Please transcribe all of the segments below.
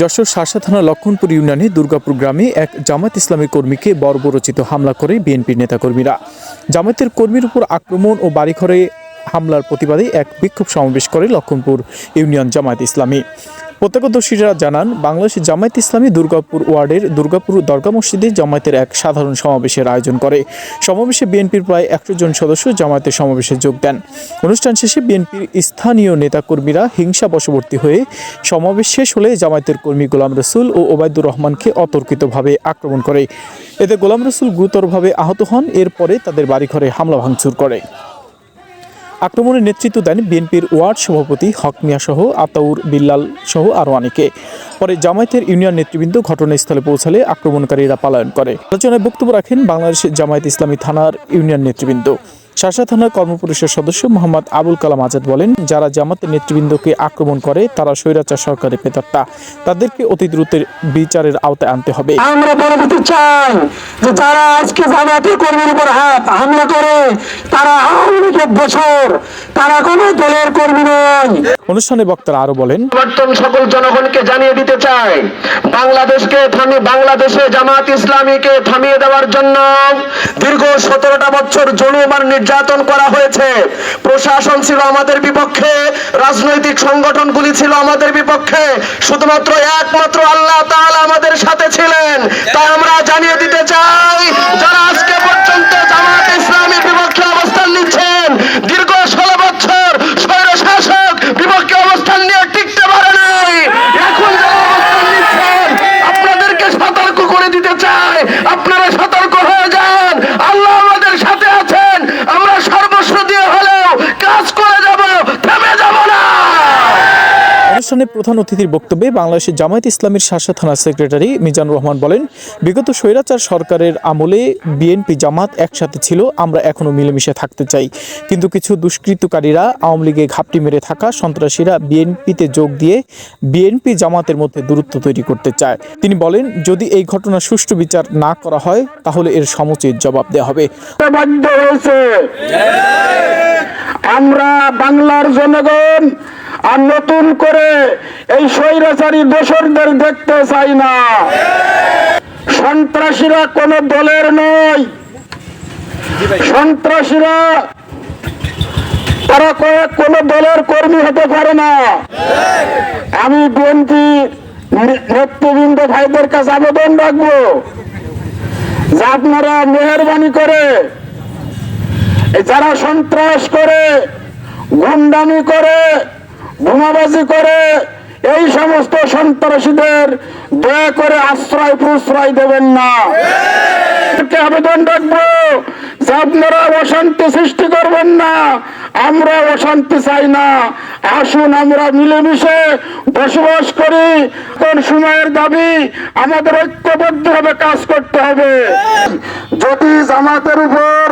যশোর শাসা থানা লক্ষণপুর ইউনিয়নে দুর্গাপুর গ্রামে এক জামাত ইসলামী কর্মীকে বর্বরচিত হামলা করে বিএনপির নেতাকর্মীরা। জামাতের কর্মীর উপর আক্রমণ ও বাড়িঘরে হামলার প্রতিবাদে এক বিক্ষোভ সমাবেশ করে লক্ষণপুর ইউনিয়ন জামায়াত ইসলামী। প্রত্যক্ষদর্শীরা জানান, বাংলাদেশ জামায়াত ইসলামী দুর্গাপুর ওয়ার্ডের দুর্গাপুর দরগা মসজিদে জামায়াতের এক সাধারণ সমাবেশের আয়োজন করে। সমাবেশে বিএনপির প্রায় একশো জন সদস্য জামায়াতের সমাবেশে যোগ দেন। অনুষ্ঠান শেষে বিএনপির স্থানীয় নেতাকর্মীরা হিংসা বশবর্তী হয়ে সমাবেশ শেষ হলে জামায়াতের কর্মী গোলাম রসুল ও ওবায়দুর রহমানকে অতর্কিতভাবে আক্রমণ করে। এতে গোলাম রসুল গুরুতরভাবে আহত হন, এরপরে তাদের বাড়িঘরে হামলা ভাঙচুর করে। আক্রমণের নেতৃত্ব দেন বিএনপির ওয়ার্ড সভাপতি হক মিয়া সহ আতাউর বিল্লাল সহ আরও অনেকে। পরে জামায়াতের ইউনিয়ন নেতৃবৃন্দ ঘটনাস্থলে পৌঁছালে আক্রমণকারীরা পালায়ন করে। আলোচনায় বক্তব্য রাখেন বাংলাদেশ জামায়াত ইসলামী থানার ইউনিয়ন নেতৃবৃন্দ। শাসা থানার কর্মপরিষদ সদস্য মোহাম্মদ আবুল কালাম আজাদ বলেন যারা জামাতের নেতৃবৃন্দকে আক্রমণ করে তারা স্বৈরাচার সরকারের পেতাত্তা। তাদেরকে অতি দ্রুত বিচারের আওতায় আনতে হবে। আমরা বলে চাই যে যারা আজকে জামাতের কর্মীর উপর হাত হামলা করে তারা আওয়ামী লীগের বছর তারা কোনো দলের কর্মী নয়। অনুষ্ঠানে বক্তারা আরও বলেন পরিবর্তন সকল জনগণকে জানিয়ে দিতে চাই বাংলাদেশকে থামিয়ে বাংলাদেশে জামাত ইসলামীকে থামিয়ে দেওয়ার জন্য দীর্ঘ সতেরোটা বছর জুলুম আর নির্যাতন করা হয়েছে। প্রশাসন ছিল আমাদের বিপক্ষে, রাজনৈতিক সংগঠনগুলি ছিল আমাদের বিপক্ষে। শুধুমাত্র একমাত্র আল্লাহ তাআলা আমাদের সাথে ছিলেন তাই আমরা জানিয়ে দিতে চাই যারা আজকে পর্যন্ত জামাত ইসলামীর বিপক্ষে অবস্থান নিচ্ছেন দীর্ঘ ষোলো বছর স্বৈর শাসক বিপক্ষে অবস্থান নিয়ে টিকতে পারে নাই এখন যারা অবস্থান নিচ্ছেন আপনাদেরকে সতর্ক করে দিতে চাই আপনারা সতর্ক হয়ে যান আল্লাহ আমাদের সাথে আছেন আমরা সর্বস্ব দিয়ে হলেও কাজ করে যাব থেমে যাব না অনুষ্ঠানে প্রধান অতিথির বক্তব্যে বাংলাদেশের জামায়াত ইসলামীর শাসা থানা সেক্রেটারি মিজানুর রহমান বলেন, বিগত স্বৈরাচার সরকারের আমলে বিএনপি জামাত একসাথে ছিল, আমরা এখনও মিলেমিশে থাকতে চাই। কিন্তু কিছু দুষ্কৃতকারীরা আওয়ামী লীগে ঘাপটি মেরে থাকা সন্ত্রাসীরা বিএনপিতে যোগ দিয়ে বিএনপি জামাতের মধ্যে দূরত্ব তৈরি করতে চায়। তিনি বলেন, যদি এই ঘটনা সুষ্ঠু বিচার না করা হয়, তাহলে এর সমুচিত জবাব দেওয়া হবে। আমরা বাংলার জনগণ আর নতুন করে এই স্বৈরাচারী দোসরদের দেখতে চাই না। সন্ত্রাসীরা কোন দলের নয়। সন্ত্রাসীরা, তারা কোন দলের কর্মী হতে পারে না। আমি বিএনপি নেতৃবৃন্দ ভাইদের কাছে আবেদন রাখব যে আপনারা মেহরবানি করে, যারা সন্ত্রাস করে, গুন্ডামি করে বোমাবাজি করে এই সমস্ত সন্ত্রাসীদের দয়া করে আশ্রয় প্রশ্রয় দেবেন না। আবেদন রাখব যে আপনারা অশান্তি সৃষ্টি করবেন না, আমরা অশান্তি চাই না। আসুন আমরা মিলেমিশে বসবাস করি। কোন সময়ের দাবি আমাদের ঐক্যবদ্ধভাবে কাজ করতে হবে। যদি জামাতের উপর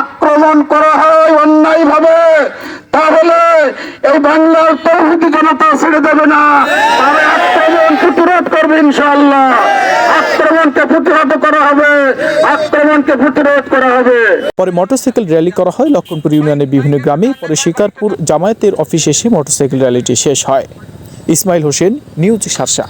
আক্রমণ করা হয় অন্যায় ভাবে তাহলে এই বাংলার তৌহিদি জনতা ছেড়ে দেবে না। আক্রমণ প্রতিরোধ করবে ইনশাআল্লাহ। আক্রমণকে প্রতিহত করা হবে। আক্রমণকে প্রতিরোধ করা হবে। পরে মোটরসাইকেল র্যালি করা হয় লক্ষণপুর ইউনিয়নের বিভিন্ন গ্রামে। পরে শিকারপুর জামায়াতের অফিস এসে মোটরসাইকেল র্যালিটি শেষ হয়। ইসমাইল হোসেন নিউজ শার্শা